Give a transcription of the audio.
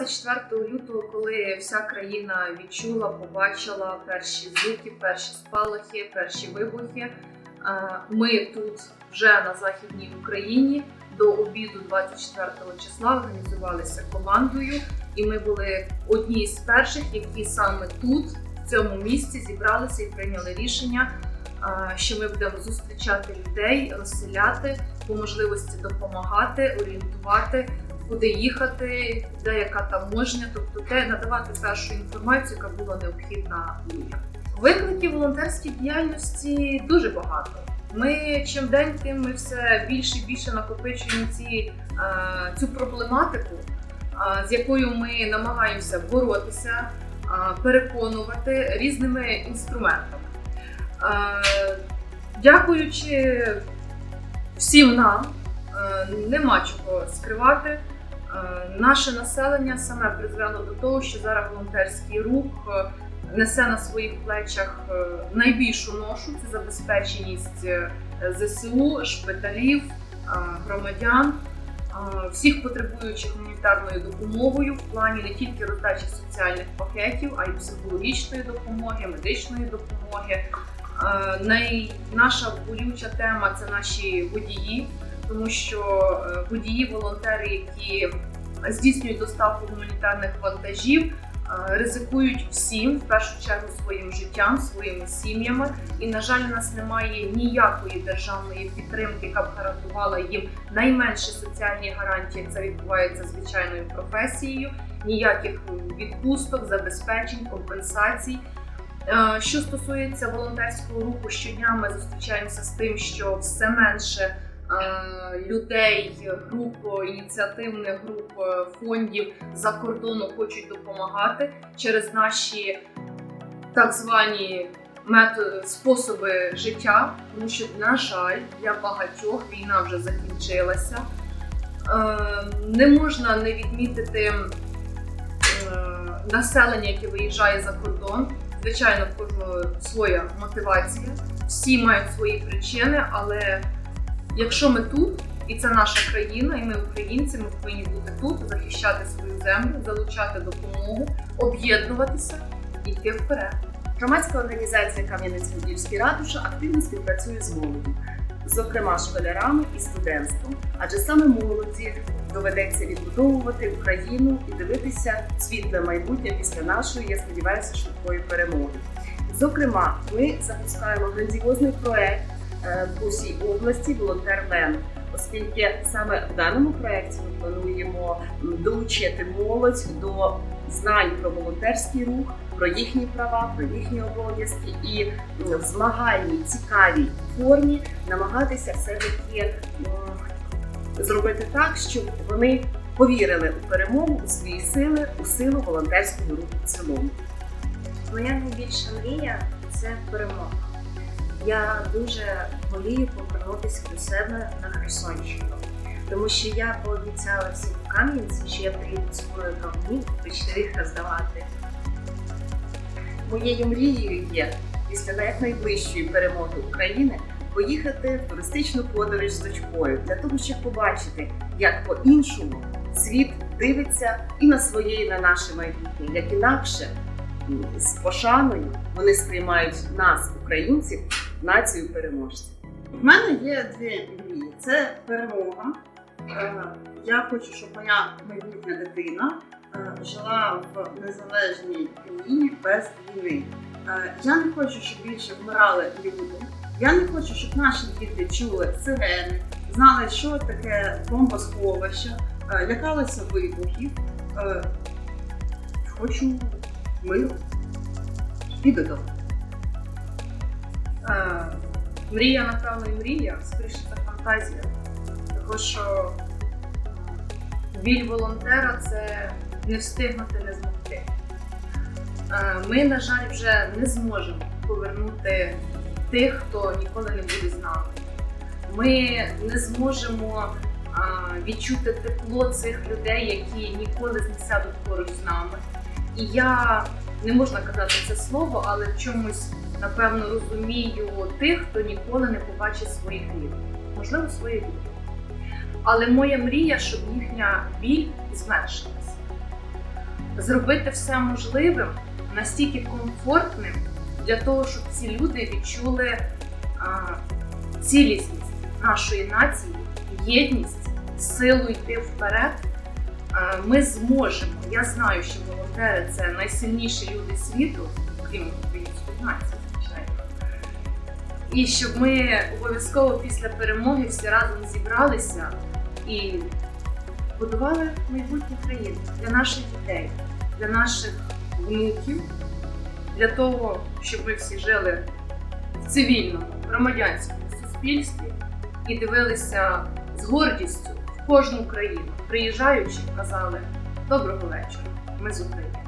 24 лютого, коли вся країна відчула, побачила перші звуки, перші спалахи, перші вибухи, е, ми тут вже на західній Україні до обіду 24 числа організувалися командою, і ми були одні з перших, які саме тут, в цьому місці, зібралися і прийняли рішення, е, що ми будемо зустрічати людей, розселяти, по можливості допомагати, орієнтувати куди їхати, де яка таможня, тобто те надавати першу інформацію, яка була необхідна людям. Викликів волонтерській діяльності дуже багато. Ми чим день, тим ми все більше і більше накопичуємо ці, е, цю проблематику, е, з якою ми намагаємося боротися, е, переконувати різними інструментами. Дякуючи всім нам, нема чого скривати. Е, Наше населення саме призвело до того, що зараз волонтерський рух е, несе на своїх плечах е, найбільшу ношу це забезпеченість ЗСУ, шпиталів, громадян, всіх потребуючих гуманітарною допомогою в плані не тільки роздачі соціальних пакетів, а й психологічної допомоги, медичної допомоги. Наша болюча тема це наші водії тому що е, водії, волонтери, які здійснюють доставку гуманітарних вантажів, е, ризикують всім, в першу чергу, своїм життям, своїми сім'ями. І, на жаль, у нас немає ніякої державної підтримки, яка б гарантувала їм найменші соціальні гарантії. Це відбувається звичайною професією, ніяких відпусток, забезпечень, компенсацій. Е, Що стосується волонтерського руху, щодня ми зустрічаємося з тим, що все менше людей, груп, ініціативних груп, е, фондів за кордону хочуть допомагати через наші так звані методи, способи життя, тому що, на жаль, для багатьох війна вже закінчилася. Е, Не можна не відмітити е, населення, яке виїжджає за кордон. Звичайно, в кожного своя мотивація, всі мають свої причини, але якщо ми тут, і це наша країна, і ми українці, ми повинні бути тут, захищати свою землю, залучати допомогу, об'єднуватися і йти вперед. Громадська організація Кам'янець-Подільський ратуша активно співпрацює з молоддю, зокрема школярами і студентством, адже саме молоді доведеться відбудовувати Україну і дивитися світле майбутнє після нашої, я сподіваюся, швидкої перемоги. Зокрема, ми запускаємо грандіозний проект по всій області Волонтер Лен. Оскільки саме в даному проєкті ми плануємо долучити молодь до знань про волонтерський рух, про їхні права, про їхні обов'язки і в змагальній цікавій формі намагатися все-таки зробити так, щоб вони повірили у перемогу, у свої сили, у силу волонтерського руху в цілому. Моя найбільша мрія це перемога. Я дуже волію повернутися до себе на Херсонщину, тому що я пообіцяла всім Кам'янці, що я приїду свою кавні почти їх роздавати. Моєю мрією є після найближчої перемоги України поїхати в туристичну подорож з дочкою для того, щоб побачити, як по-іншому світ дивиться і на своє, і на наше майбутнє, як інакше з пошаною вони сприймають нас, українців, націю переможців. В мене є дві мрії: це перемога. Е, Я хочу, щоб моя майбутня дитина е, жила в незалежній країні без війни. Е, Я не хочу, щоб більше вмирали люди. Я не хочу, щоб наші діти чули сирени, знали, що таке бомбосховище, лякалися вибухів. Хочу миру і додому. Е, Мрія, напевно, і мрія, скоріше це фантазія. Тому що біль волонтера це не встигнути, не змогти. Е, Ми, на жаль, вже не зможемо повернути тих, хто ніколи не буде з нами. Ми не зможемо відчути тепло цих людей, які ніколи не сядуть поруч з нами. І я не можна казати це слово, але в чомусь напевно розумію тих, хто ніколи не побачить своїх рідних, можливо, своїх дітей. Але моя мрія, щоб їхня біль зменшилася. зробити все можливим, настільки комфортним для того, щоб ці люди відчули цілісність нашої нації, єдність, силу йти вперед. А, Ми зможемо. Я знаю, що волонтери це найсильніші люди світу, крім української нації, звичайно. І щоб ми обов'язково після перемоги всі разом зібралися і будували майбутнє країни для наших дітей, для наших внуків, для того, щоб ми всі жили в цивільному, громадянському суспільстві і дивилися з гордістю кожну країну, приїжджаючи, казали доброго вечора, ми з України.